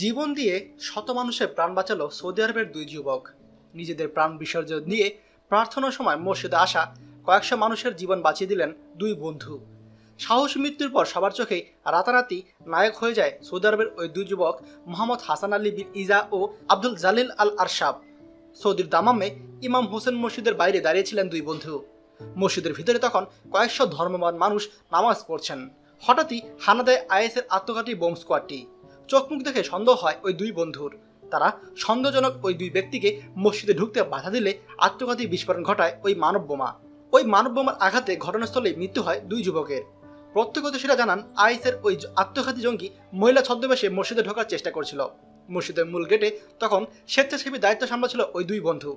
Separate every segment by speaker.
Speaker 1: জীবন দিয়ে শত মানুষের প্রাণ বাঁচালো সৌদি আরবের দুই যুবক। নিজেদের প্রাণ বিসর্জন দিয়ে প্রার্থনার সময় মসজিদে আসা কয়েকশো মানুষের জীবন বাঁচিয়ে দিলেন দুই বন্ধু। সাহস মৃত্যুর পর সবার চোখেই রাতারাতি নায়ক হয়ে যায় সৌদি আরবের ওই দুই যুবক, মোহাম্মদ হাসান আলী বিন ইজা ও আব্দুল জালিল আল আরশাব। সৌদির দামামে ইমাম হোসেন মসজিদের বাইরে দাঁড়িয়েছিলেন দুই বন্ধু। মসজিদের ভিতরে তখন কয়েকশো ধর্মবান মানুষ নামাজ পড়ছেন। হঠাৎই হানা দেয় আইএসের আত্মঘাতী বোম স্কোয়াডটি চোখ মুখ দেখে সন্দেহ হয় ওই দুই বন্ধুর। তারা সন্দেহজনক ওই দুই ব্যক্তিকে মসজিদে ঢুকতে বাধা দিলে আত্মঘাতী বিস্ফোরণ ঘটায় ওই মানব বোমা। ওই মানব বোমার আঘাতে ঘটনাস্থলেই মৃত্যু হয় দুই যুবকের। প্রত্যক্ষদর্শীরা জানান আইসের ওই আত্মঘাতী জঙ্গি মহিলা ছদ্মবেশে মসজিদে ঢোকার চেষ্টা করছিল। মসজিদের মূল গেটে তখন স্বেচ্ছাসেবী দায়িত্ব সামলাছিল ওই দুই বন্ধু।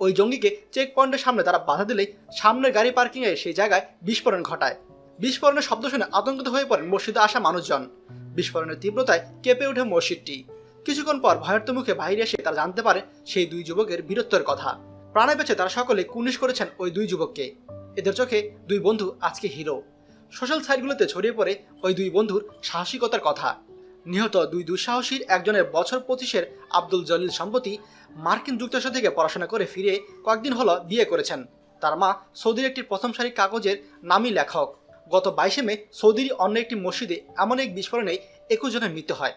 Speaker 1: ওই জঙ্গিকে চেক পয়েন্টের সামনে তারা বাধা দিলেই সামনের গাড়ি পার্কিংয়ে সেই জায়গায় বিস্ফোরণ ঘটায়। বিস্ফোরণের শব্দ শুনে আতঙ্কিত হয়ে পড়েন মসজিদে আসা মানুষজন। বিস্ফোরণের তীব্রতায় কেঁপে ওঠে মসজিদটি। কিছুক্ষণ পর ভয়ার্ত মুখে বাইরে এসে তারা জানতে পারে সেই দুই যুবকের বীরত্বের কথা। প্রাণে বেঁচে তারা সকলে কুনিশ করেছেন ওই দুই যুবককে। এদের চোখে দুই বন্ধু আজকে হিরো। সোশ্যাল সাইটগুলোতে ছড়িয়ে পড়ে ওই দুই বন্ধুর সাহসিকতার কথা। নিহত দুই দুঃসাহসীর একজনের বছর পঁচিশের আব্দুল জলিল সম্প্রতি মার্কিন যুক্তরাষ্ট্র থেকে পড়াশোনা করে ফিরে কয়েকদিন হলো বিয়ে করেছেন। তার মা সৌদির একটি প্রথম সারি কাগজের নামী লেখক। গত বাইশে মে সৌদির অন্য একটি মসজিদে এমন এক বিস্ফোরণে একুশ জনের মৃত্যু হয়।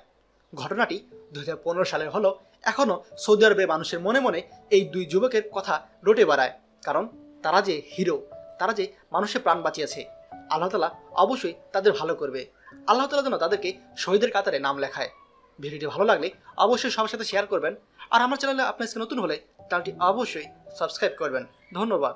Speaker 1: ঘটনাটি দু হাজার পনেরো সালের হলো এখনও সৌদি আরবে মানুষের মনে মনে এই দুই যুবকের কথা রটে বেড়ায়, কারণ তারা যে হিরো, তারা যে মানুষের প্রাণ বাঁচিয়েছে, আল্লাহ তালা অবশ্যই তাদের ভালো করবে। আল্লাহ তালা যেন তাদেরকে শহীদের কাতারে নাম লেখায়। ভিডিওটি ভালো লাগলে অবশ্যই সবার সাথে শেয়ার করবেন, আর আমার চ্যানেলে আপনার নতুন হলে চ্যানেলটি অবশ্যই সাবস্ক্রাইব করবেন। ধন্যবাদ।